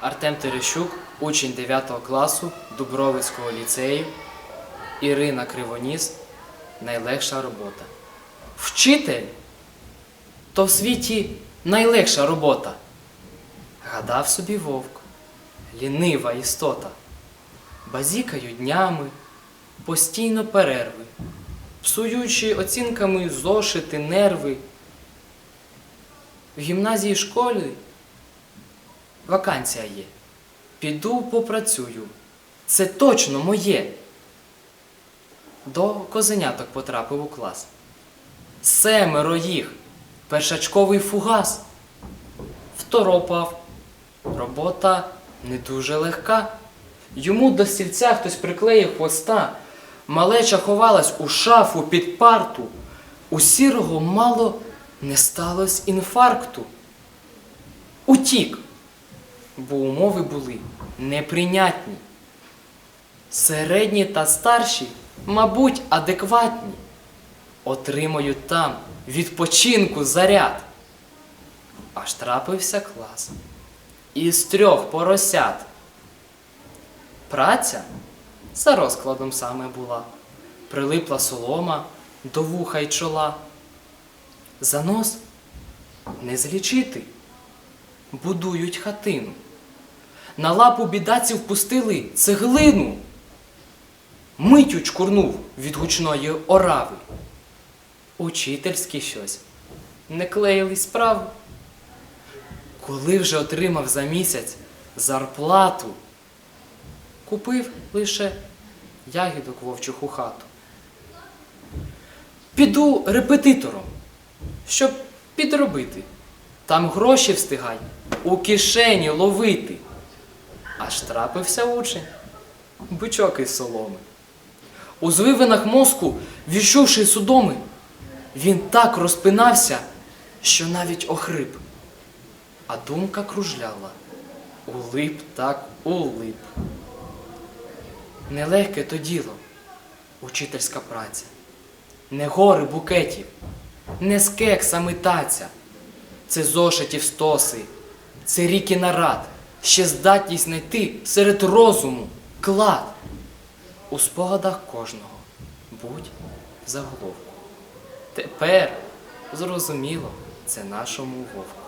Артем Терещук, учень 9 класу Дубровицького ліцею. Ірина Кривоніс. Найлегша робота. Вчитель то в світі найлегша робота. Гадав собі вовк, лінива істота. Базікаю днями, постійно перерви, псуючи оцінками зошити, нерви. В гімназії школі вакансія є. Піду попрацюю. Це точно моє. До козеняток потрапив у клас. Семеро їх. Першачковий фугас. Второпав. Робота не дуже легка. Йому до стільця хтось приклеїв хвоста. Малеча ховалась у шафу під парту. У сірого мало не сталося інфаркту. Утік, бо умови були неприйнятні. Середні та старші, мабуть, адекватні. Отримають там відпочинку заряд. Аж трапився клас. Із трьох поросят. Праця за розкладом саме була. Прилипла солома до вуха й чола. За нос не злічити. Будують хатину. На лапу бідаці впустили цеглину. Митю чкурнув від гучної орави. Учительські щось не клеїли справи. Коли вже отримав за місяць зарплату, купив лише ягідок вовчих у хату. Піду репетитором, щоб підробити. Там гроші встигай у кишені ловити. Аж трапився учень, бичок із соломи. У звивинах мозку, віщувши судоми, він так розпинався, що навіть охрип. А думка кружляла. Улип так улип. Нелегке то діло, учительська праця. Не гори букетів, не кексами таця. Це зошитів стоси, це ріки нарад, ще здатність знайти серед розуму клад. У спогадах кожного будь заголовку. Тепер зрозуміло, це нашому вовку.